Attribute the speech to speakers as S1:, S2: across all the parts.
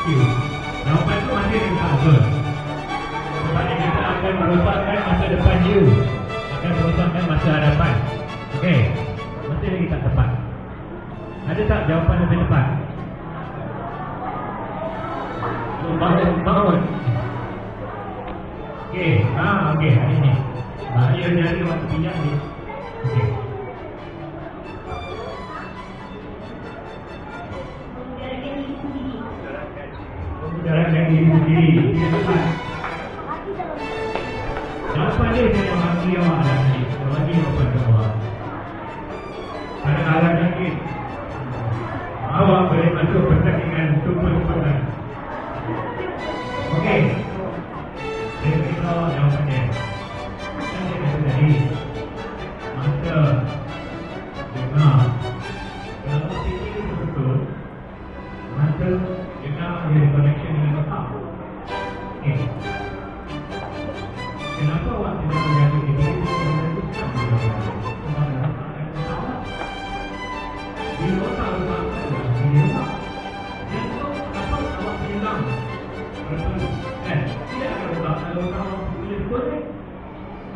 S1: Okey. Jawapan tu masih tidak betul. Sebabnya kita akan merosakkan masa depan you. Akan merosakkan masa hadapan. Okey. Masih lagi tak tepat. Ada tak jawapan lebih tepat? Bangun, bangun. Okey, ah, okey, hari ni. Bahaya nyari waktu pinjam ni. Okey. Diri sendiri. Ini tepat. Jawapan dia saya bagi awak dah tadi. Saya bagi jawapan ke awak. Ada alat yakin. Awak boleh masuk pertandingan super super. Okey.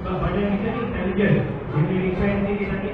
S1: Sebab badan kita ni intelligent. Dia boleh repair diri sakit